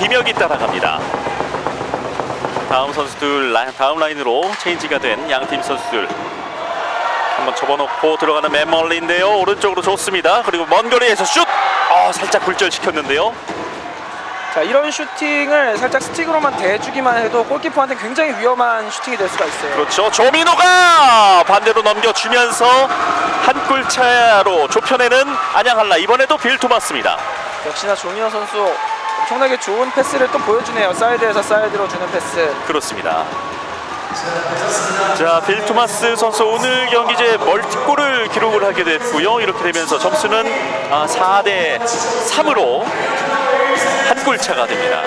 김혁이 따라갑니다. 다음 선수들 다음 라인으로 체인지가 된 양팀 선수들 한번 접어놓고 들어가는 맨멀리인데요. 오른쪽으로 좋습니다. 그리고 먼 거리에서 슛! 아, 살짝 굴절시켰는데요. 자 이런 슈팅을 살짝 스틱으로만 대주기만 해도 골키퍼한테 굉장히 위험한 슈팅이 될 수가 있어요. 그렇죠. 조민호가 반대로 넘겨주면서 한 골 차로 좁혀내는 안양한라 이번에도 빌 토마스입니다. 역시나 조민호 선수 엄청나게 좋은 패스를 또 보여주네요. 사이드에서 사이드로 주는 패스. 그렇습니다. 자, 빌 토마스 선수 오늘 경기제 멀티골을 기록을 하게 됐고요. 이렇게 되면서 점수는 아, 4대 3으로 한 골 차가 됩니다.